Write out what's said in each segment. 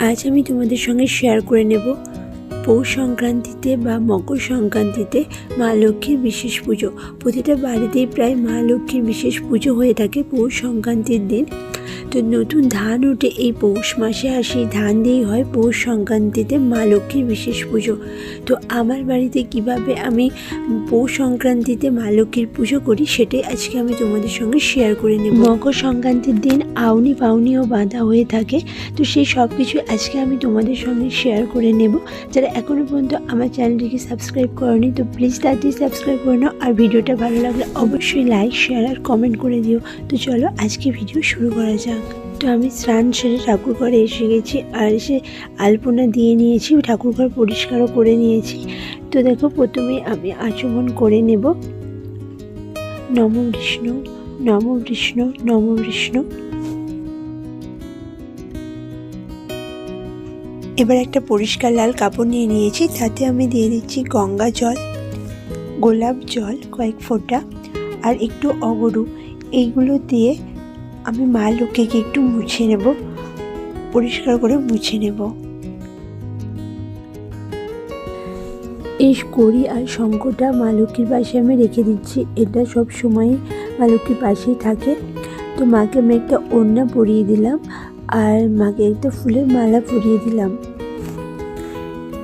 আজ আমি তোমাদের সঙ্গে শেয়ার করে নেব পৌষ সংক্রান্তিতে বা মকর সংক্রান্তিতে মা লক্ষ্মীর বিশেষ পুজো। প্রতিটা বাড়িতেই প্রায় মা লক্ষ্মীর বিশেষ পুজো হয়ে থাকে পৌষ সংক্রান্তির দিন। তো নতুন ধান উঠে এই পৌষ মাসে আর সেই ধান দিয়েই হয় পৌষ সংক্রান্তিতে মা লক্ষ্মীর বিশেষ পুজো। তো আমার বাড়িতে কীভাবে আমি পৌষ সংক্রান্তিতে মা লক্ষ্মীর পুজো করি সেটাই আজকে আমি তোমাদের সঙ্গে শেয়ার করে নেব। মকর সংক্রান্তির দিন আউনি পাউনিও বাঁধা হয়ে থাকে, তো সেই সব কিছু আজকে আমি তোমাদের সঙ্গে শেয়ার করে নেব। যারা এখনও পর্যন্ত আমার চ্যানেলটিকে সাবস্ক্রাইব করনি, তো প্লিজ তাড়াতাড়ি সাবস্ক্রাইব করে নাও। আর ভিডিওটা ভালো লাগলে অবশ্যই লাইক শেয়ার আর কমেন্ট করে দিও। তো চলো আজকে ভিডিও শুরু করা যাক। তো আমি স্নান সেরে ঠাকুর ঘরে এসে গেছি আর এসে আলপনা দিয়ে নিয়েছি, ঠাকুর ঘর পরিষ্কারও করে নিয়েছি। তো দেখো, প্রথমে আমি আচমন করে নেব। নম বিষ্ণু নম বিষ্ণু নম বিষ্ণু এবার একটা পরিষ্কার লাল কাপড় নিয়ে নিয়েছি, তাতে আমি দিয়ে দিচ্ছি গঙ্গা জল, গোলাপ জল কয়েক ফোঁটা আর একটু অগরু। এইগুলো দিয়ে আমি মা লক্ষ্মীকে একটু মুছে নেব, পরিষ্কার করে মুছে নেব। এই কড়ি আর শঙ্কটা মা লক্ষ্মীর পাশে আমি রেখে দিচ্ছি। এটা সব সময় মা লক্ষ্মীর পাশেই থাকে। তো মাকে আমি একটা ওড়না পরিয়ে দিলাম আর মাকে একটা ফুলের মালা পরিয়ে দিলাম।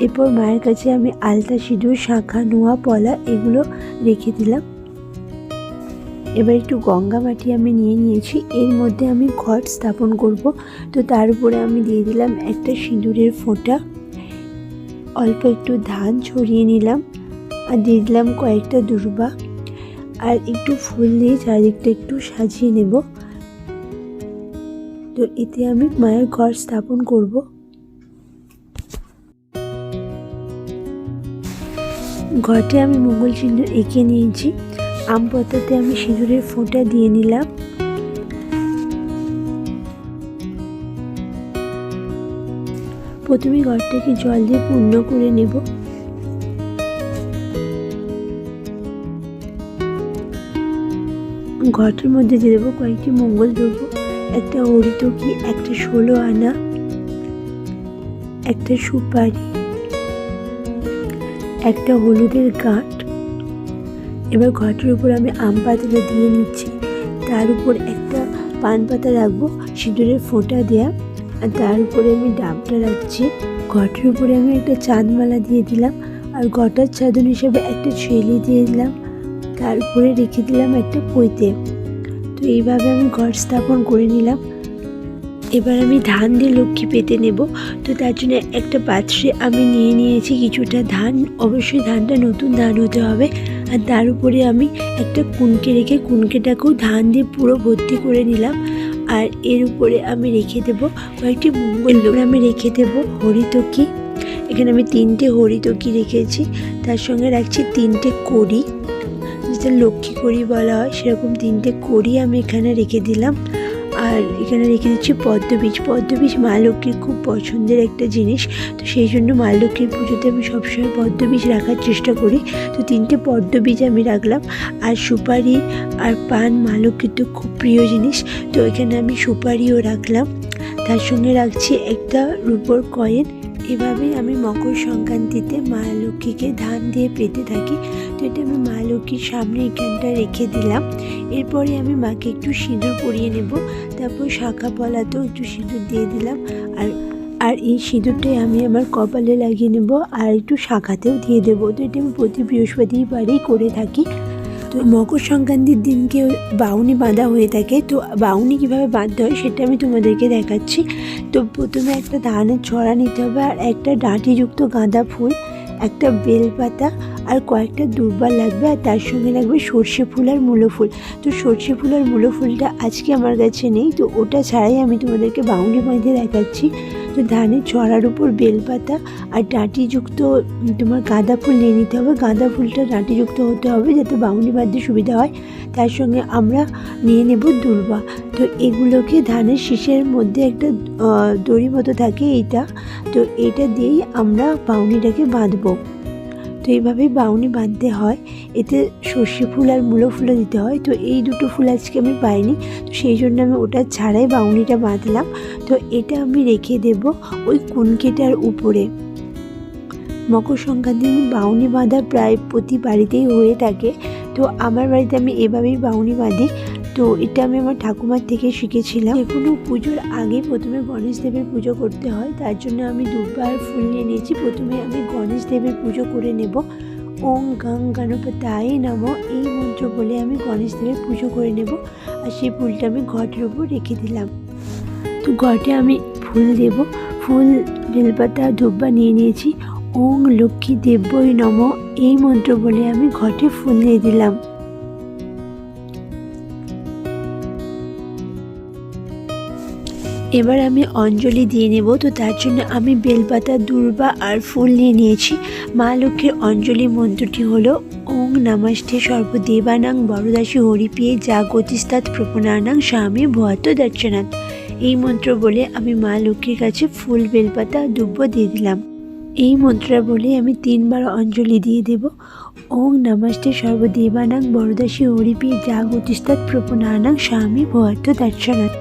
এরপর মায়ের কাছে আমি আলতা সিঁদুর, শাঁখা, নোয়া, পলা এগুলো রেখে দিলাম। এবার একটু গঙ্গা মাটি আমি নিয়ে নিয়েছি, এর মধ্যে আমি ঘট স্থাপন করব। তো তার উপরে আমি দিয়ে দিলাম একটা সিঁদুরের ফোঁটা, অল্প একটু ধান ছড়িয়ে নিলাম আর দিয়ে দিলাম কয়েকটা দুর্বা আর একটু ফুল দিয়ে চারিদিকটা একটু সাজিয়ে নেব। তো এতে আমি মায়ের ঘর স্থাপন করব। ঘটে আমি মঙ্গল চিহ্ন এঁকে নিয়েছি। আম পাতাতে আমি সিঁদুরের ফোঁটা দিয়ে নিলাম। প্রথমে ঘরটাকে জল দিয়ে পূর্ণ করে নেব। ঘরটার মধ্যে দিয়ে দেবো কয়েকটি মঙ্গল দ্রব্য, একটা হরিতকি একটা ষোলো আনা, একটা সুপারি, একটা হলুদের গাঁট এবার ঘটের উপর আমি আম পাতাটা দিয়ে নিচ্ছি। তার উপর একটা পান পাতা রাখব, সিঁদুরের ফোঁটা দেয়া, আর তার উপরে আমি ডাবটা রাখছি। ঘটের উপরে আমি একটা চাঁদমালা দিয়ে দিলাম, আর ঘটার চাদন হিসাবে একটা ছেলে দিয়ে দিলাম। তার উপরে রেখে দিলাম একটা পৈতে। তো এইভাবে আমি ঘর স্থাপন করে নিলাম। এবার আমি ধান দিয়ে লক্ষ্মী পেতে নেব। তো তার জন্য একটা পাত্রে আমি নিয়ে নিয়েছি কিছুটা ধান। অবশ্যই ধানটা নতুন ধান হতে হবে। আর তার উপরে আমি একটা কুনকে রেখে কুনকেটাকেও ধান দিয়ে পুরো ভর্তি করে নিলাম। আর এর উপরে আমি রেখে দেব কয়েকটি মঙ্গল আমি রেখে দেব হরিতকি। এখানে আমি তিনটে হরিতকি রেখেছি। তার সঙ্গে রাখছি তিনটে কড়ি। যেটা লক্ষ্মী কড়ি বলা হয়, সেরকম তিনটে কড়ি আমি এখানে রেখে দিলাম। আর এখানে রেখে দিচ্ছি পদ্মবীজ পদ্মবীজ মা লক্ষ্মীর খুব পছন্দের একটা জিনিস। তো সেই জন্য মা লক্ষ্মীর পুজোতে আমি সবসময় পদ্মবীজ রাখার চেষ্টা করি। তো তিনটে পদ্মবীজ আমি রাখলাম। আর সুপারি আর পান মা লক্ষ্মীর তো খুব প্রিয় জিনিস। তো এখানে আমি সুপারিও রাখলাম। তার সঙ্গে রাখছি একটা রূপোর কয়েন। এভাবেই আমি মকর সংক্রান্তিতে মা লক্ষ্মীকে ধান দিয়ে পেতে থাকি। এটা আমি মা লক্ষ্মীর সামনে এখানটা রেখে দিলাম। এরপরে আমি মাকে একটু সিঁদুর পরিয়ে নেব। তারপর শাখা পলাতেও একটু সিঁদুর দিয়ে দিলাম। আর আর এই সিঁদুরটাই আমি আমার কপালে লাগিয়ে নেব আর একটু শাখাতেও দিয়ে দেবো। তো এটা আমি প্রতি বৃহস্পতিবারেই করে থাকি। তো মকর সংক্রান্তির দিনকে বাউনি বাঁধা হয়ে থাকে। তো বাউনি কীভাবে বাঁধতে হয় সেটা আমি তোমাদেরকে দেখাচ্ছি। তো প্রথমে একটা ধানের ছড়া নিতে হবে আর একটা ডাঁটিযুক্ত গাঁদা ফুল। একটা বেলপাতা আর কয়েকটা দুর্বার লাগবে আর তার সঙ্গে লাগবে সর্ষে ফুল আর মূলো ফুল। তো সর্ষে ফুল আর মূলো ফুলটা আজকে আমার কাছে নেই, তো ওটা ছাড়াই আমি তোমাদেরকে বাউন্ডি বাঁধে দেখাচ্ছি। তো ধানের ছড়ার উপর বেলপাতা আর ডাঁটিযুক্ত তোমার গাঁদা ফুল নিয়ে নিতে হবে। গাঁদা ফুলটা ডাঁটিযুক্ত হতে হবে যাতে বাউনি বাঁধতে সুবিধা হয়। তার সঙ্গে আমরা নিয়ে নেব দুর্বা তো এগুলোকে ধানের শীষের মধ্যে একটা দড়ি মতো থাকে এইটা। তো এটা দিয়েই আমরা বাউনিটাকে বাঁধবো। তো এইভাবেই বাউনি বাঁধতে হয়। এতে সর্ষে ফুল আর মূলো ফুলও দিতে হয়। তো এই দুটো ফুল আজকে আমি পাইনি। তো সেই জন্য আমি ওটা ছাড়াই বাউনিটা বাঁধলাম। তো এটা আমি রেখে দেব ওই কুনকেটার উপরে। মকর সংক্রান্তি বাউনি বাঁধা প্রায় প্রতি বাড়িতেই হয়ে থাকে। তো আমার বাড়িতে আমি এভাবেই বাউনি বাঁধি। তো এটা আমি আমার ঠাকুমার থেকে শিখেছিলাম। কোনো পুজোর আগে প্রথমে গণেশ দেবের পুজো করতে হয়। তার জন্য আমি দুবার ফুল নিয়ে নিয়েছি। প্রথমে আমি গণেশ দেবের পুজো করে নেব। ওং গাং গণপতায় নম এই মন্ত্র বলে আমি গণেশ দেবের পুজো করে নেব। আর সেই ফুলটা আমি ঘটের উপর রেখে দিলাম। তো ঘটে আমি ফুল দেব। ফুল, বেলপাতা, ধূপবা নিয়ে নিয়েছি। ওং লক্ষ্মী দেব্যই নম এই মন্ত্র বলে আমি ঘটে ফুল দিয়ে দিলাম। এবার আমি অঞ্জলি দিয়ে নেব, তো তার জন্য আমি বেলপাতা, দুর্বা আর ফুল নিয়ে নিয়েছি। মা লক্ষ্মীর অঞ্জলি মন্ত্রটি হলো, ওং নমস্তে সর্বদেবানাং বরদাসী হরিপিয়ে যা গতিস্তাৎ প্রপনানাং স্বামী ভয়াত দর্শনাথ এই মন্ত্র বলে আমি মা লক্ষ্মীর কাছে ফুল, বেলপাতা দুব্য দিয়ে দিলাম। এই মন্ত্রটা বলে আমি তিনবার অঞ্জলি দিয়ে দেব, ওং নমস্তে সর্বদেবানাং বরদাসী হরিপিয়ে যা গতিস্তাৎ প্রপনানাং স্বামী ভয়াত দর্শনাথ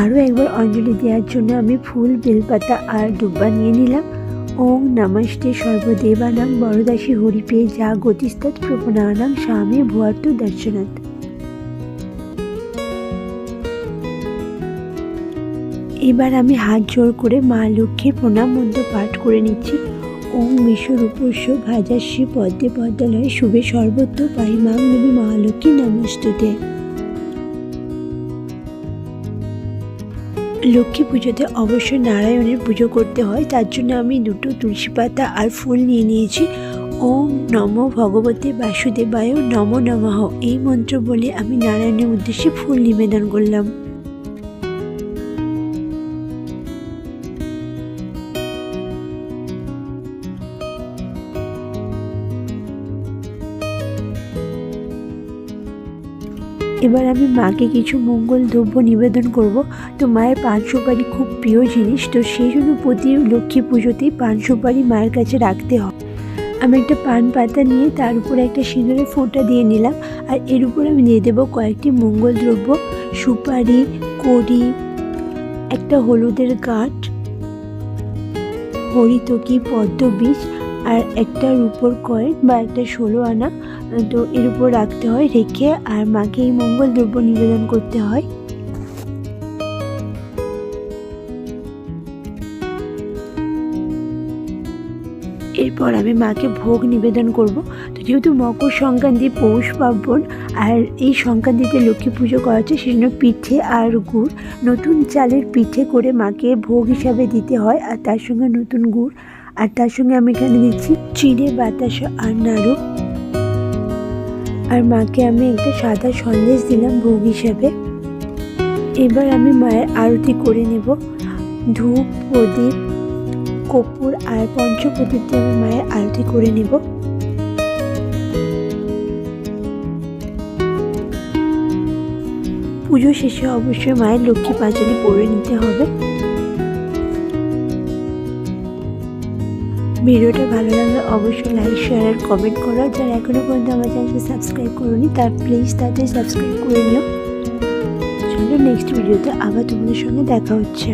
আরও একবার অঞ্জলি দেওয়ার জন্য আমি ফুল, বেলপাতা আর দুব্বা নিয়ে নিলাম। ওং নমস্তে সর্বদেবানাং বরদাসী হরিপে যা গতিস্তৎ প্রপনানাং স্বামী ভুয়ার্ত দর্শনাথ এবার আমি হাত জোর করে মা লক্ষ্মীর প্রণাম মন্ত্র পাঠ করে নিচ্ছি। ওং বিশ্বরূপস্য ভাজাস্যী পদ্মে পদ্মালয়ে শুভে সর্বত্র পারিমাং দেবী মহালক্ষ্মী নমস্তুতে। লক্ষ্মী পুজোতে অবশ্যই নারায়ণের পুজো করতে হয়। তার জন্য আমি দুটো তুলসী পাতা আর ফুল নিয়ে নিয়েছি। ওম নম ভগবতে বাসুদেবায় নম নমঃ। এই মন্ত্র বলে আমি নারায়ণের উদ্দেশ্যে ফুল নিবেদন করলাম। এবার আমি মাকে কিছু মঙ্গল দ্রব্য নিবেদন করব। তো মায়ের পান সুপারি খুব প্রিয় জিনিস, তো সেই জন্য প্রতি লক্ষ্মী পুজোতেই পান সুপারি মায়ের কাছে রাখতে হয়। আমি একটা পান পাতা নিয়ে তার উপরে একটা সিঁদুরের ফোঁটা দিয়ে নিলাম আর এর উপর আমি দিয়ে দেবো কয়েকটি মঙ্গল দ্রব্য, সুপারি, কড়ি, একটা হলুদের গাঁট হরিতকি পদ্ম বীজ আর একটা রূপোর কয়েন বা একটা ষোলো আনা তো এর উপর রাখতে হয়, রেখে আর মাকে এই মঙ্গল দ্রব্য নিবেদন করতে হয়। এরপর আমি মাকে ভোগ নিবেদন করব। তো যেহেতু মকর সংক্রান্তি পৌষ পার্বণ, আর এই সংক্রান্তিতে লক্ষ্মী পুজো করা হচ্ছে, সেজন্য পিঠে আর গুড়, নতুন চালের পিঠে করে মাকে ভোগ হিসাবে দিতে হয়, আর তার সঙ্গে নতুন গুড়। আর তার সঙ্গে আমি এখানে দিচ্ছি চিড়ে, বাতাসা আর নাড়ু। আর মাকে আমি একটা সাদা সন্দেশ দিলাম ভোগ হিসাবে। এবার আমি মায়ের আরতি করে নেব। ধূপ, প্রদীপ কপুর আর পঞ্চপ্রদীপ দিয়ে আমি মায়ের আরতি করে নেব। পুজো শেষে অবশ্যই মায়ের লক্ষ্মী পাঁচালি পরে নিতে হবে। ভিডিওটা ভালো লাগলে অবশ্যই লাইক শেয়ার আর কমেন্ট করো। যারা এখনও পর্যন্ত আমার চ্যানেলকে সাবস্ক্রাইব করোনি তার প্লিজ তাড়াতাড়ি সাবস্ক্রাইব করে নিও। চলো নেক্সট ভিডিওতে আবার তোমাদের সঙ্গে দেখা হচ্ছে।